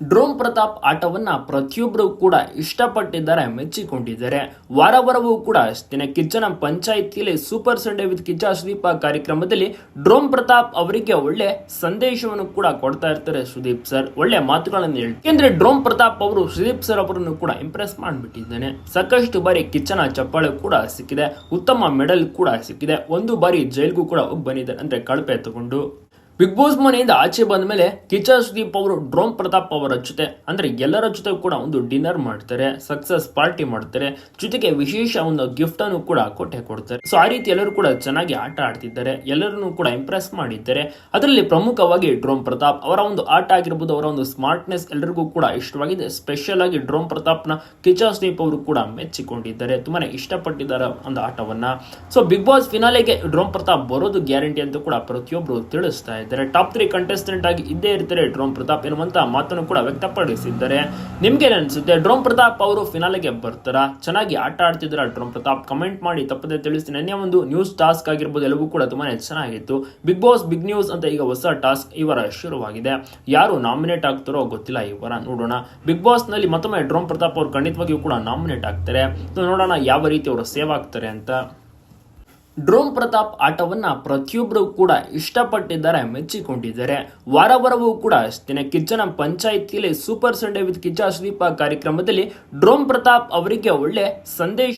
Drone Pratap ಆಟವನ್ನ ಪ್ರತಿಯೊಬ್ಬರು ಕೂಡ ಇಷ್ಟಪಟ್ಟಿದ್ದಾರೆ, ಮೆಚ್ಚಿಕೊಂಡಿದ್ದಾರೆ. ವಾರ ವಾರವೂ ಕೂಡ ಕಿಚ್ಚನ ಪಂಚಾಯಿತಿಯಲ್ಲಿ super Sunday with Kiccha Sudeep ಕಾರ್ಯಕ್ರಮದಲ್ಲಿ ಡ್ರೋನ್ ಪ್ರತಾಪ್ ಅವರಿಗೆ ಒಳ್ಳೆ ಸಂದೇಶವನ್ನು ಕೂಡ ಕೊಡ್ತಾ ಇರ್ತಾರೆ ಸುದೀಪ್ ಸರ್. ಒಳ್ಳೆ ಮಾತುಗಳನ್ನು ಹೇಳಿ. ಏಕೆಂದ್ರೆ ಡ್ರೋನ್ ಪ್ರತಾಪ್ ಅವರು, ಸುದೀಪ್ ಸರ್ ಅವರನ್ನು ಕೂಡ ಇಂಪ್ರೆಸ್ ಮಾಡಿಬಿಟ್ಟಿದ್ದಾನೆ. ಸಾಕಷ್ಟು ಬಾರಿ ಕಿಚ್ಚನ ಚಪ್ಪಾಳೆ ಕೂಡ ಸಿಕ್ಕಿದೆ. ಉತ್ತಮ ಮೆಡಲ್ ಕೂಡ ಸಿಕ್ಕಿದೆ. ಒಂದು ಬಾರಿ ಜೈಲ್ಗೂ ಕೂಡ ಬಂದಿದ್ದಾರೆ. ಅಂದ್ರೆ ಕಳಪೆ ತಗೊಂಡು. ಬಿಗ್ ಬಾಸ್ ಮನೆಯಿಂದ ಆಚೆ ಬಂದ ಮೇಲೆ ಕಿಚ್ಚ ಸುದೀಪ್ ಅವರು, ಡ್ರೋನ್ ಪ್ರತಾಪ್ ಅವರ ಜೊತೆ, ಅಂದ್ರೆ ಎಲ್ಲರ ಜೊತೆ ಕೂಡ ಒಂದು ಡಿನ್ನರ್ ಮಾಡ್ತಾರೆ ಸಕ್ಸಸ್ ಪಾರ್ಟಿ ಮಾಡ್ತಾರೆ, ಜೊತೆಗೆ ವಿಶೇಷ ಒಂದು ಗಿಫ್ಟ್ ಅನ್ನು ಕೂಡ ಕೊಟ್ಟೆ ಕೊಡ್ತಾರೆ. ಸೊ ಆ ರೀತಿ ಎಲ್ಲರೂ ಕೂಡ ಚೆನ್ನಾಗಿ ಆಟ ಆಡ್ತಿದ್ದಾರೆ, ಎಲ್ಲರನ್ನೂ ಕೂಡ ಇಂಪ್ರೆಸ್ ಮಾಡಿದ್ದಾರೆ. ಅದರಲ್ಲಿ ಪ್ರಮುಖವಾಗಿ ಡ್ರೋನ್ ಪ್ರತಾಪ್, ಅವರ ಒಂದು ಆಟ ಆಗಿರ್ಬೋದು, ಅವರ ಒಂದು ಸ್ಮಾರ್ಟ್ನೆಸ್ ಎಲ್ಲರಿಗೂ ಕೂಡ ಇಷ್ಟವಾಗಿದೆ. ಸ್ಪೆಷಲ್ ಆಗಿ ಡ್ರೋನ್ ಪ್ರತಾಪ್ನ ಕಿಚ್ಚ ಸುದೀಪ್ ಅವರು ಕೂಡ ಮೆಚ್ಚಿಕೊಂಡಿದ್ದಾರೆ. ತುಂಬಾನೇ ಇಷ್ಟಪಟ್ಟಿದ್ದಾರೆ ಒಂದು ಆಟವನ್ನ. ಸೊ ಬಿಗ್ ಬಾಸ್ ಫಿನಾಲೆಗೆ ಡ್ರೋನ್ ಪ್ರತಾಪ್ ಬರೋದು ಗ್ಯಾರಂಟಿ ಅಂತ ಕೂಡ ಪ್ರತಿಯೊಬ್ಬರು ತಿಳಿಸ್ತಾ ಇದ್ದಾರೆ. ಟಾಪ್ ತ್ರೀ ಕಂಟೆಸ್ಟೆಂಟ್ ಆಗಿ ಇದ್ದೇ ಇರ್ತಾರೆ ಡ್ರೋಮ್ ಪ್ರತಾಪ್ ಎನ್ನುವಂತ ಮಾತನ್ನು ಕೂಡ ವ್ಯಕ್ತಪಡಿಸಿದ್ದಾರೆ. ನಿಮ್ಗೆ ಅನಿಸುತ್ತೆ? ಡ್ರೋಮ್ ಪ್ರತಾಪ್ ಅವರು ಫಿನಾಲೆಗೆ ಬರ್ತಾರಾ? ಚೆನ್ನಾಗಿ ಆಟ ಆಡ್ತಿದ್ರ ಡ್ರೋಮ್ ಪ್ರತಾಪ್? ಕಮೆಂಟ್ ಮಾಡಿ, ತಪ್ಪದೆ ತಿಳಿಸಿ ನೆನ್ನೆ ಒಂದು ನ್ಯೂಸ್ ಟಾಸ್ಕ್ ಆಗಿರ್ಬೋದು, ಎಲ್ಲವೂ ಕೂಡ ತುಂಬಾನೇ ಚೆನ್ನಾಗಿತ್ತು. ಬಿಗ್ ಬಾಸ್ ಬಿಗ್ ನ್ಯೂಸ್ ಅಂತ ಈಗ ಹೊಸ ಟಾಸ್ಕ್ ಇವರ ಶುರುವಾಗಿದೆ. ಯಾರು ನಾಮಿನೇಟ್ ಆಗ್ತಾರೋ ಗೊತ್ತಿಲ್ಲ ಇವರ ನೋಡೋಣ. ಬಿಗ್ ಬಾಸ್ನಲ್ಲಿ ಮತ್ತೊಮ್ಮೆ ಡ್ರೋಮ್ ಪ್ರತಾಪ್ ಅವರು ಖಂಡಿತವಾಗಿಯೂ ಕೂಡ ನಾಮಿನೇಟ್ ಆಗ್ತಾರೆ. ನೋಡೋಣ ಯಾವ ರೀತಿ ಅವರು ಸೇವ್ ಆಗ್ತಾರೆ ಅಂತ. ಡ್ರೋನ್ ಪ್ರತಾಪ್ ಆಟವನ್ನ ಪ್ರತಿಯೊಬ್ಬರು ಕೂಡ ಇಷ್ಟಪಟ್ಟಿದ್ದಾರೆ, ಮೆಚ್ಚಿಕೊಂಡಿದ್ದಾರೆ. ವಾರ ವಾರವೂ ಕೂಡ ದಿನ ಕಿಚ್ಚನ ಪಂಚಾಯಿತಿಯಲ್ಲಿ super Sunday with Kiccha Sudeep ಕಾರ್ಯಕ್ರಮದಲ್ಲಿ ಡ್ರೋಮ್ ಪ್ರತಾಪ್ ಅವರಿಗೆ ಒಳ್ಳೆ ಸಂದೇಶ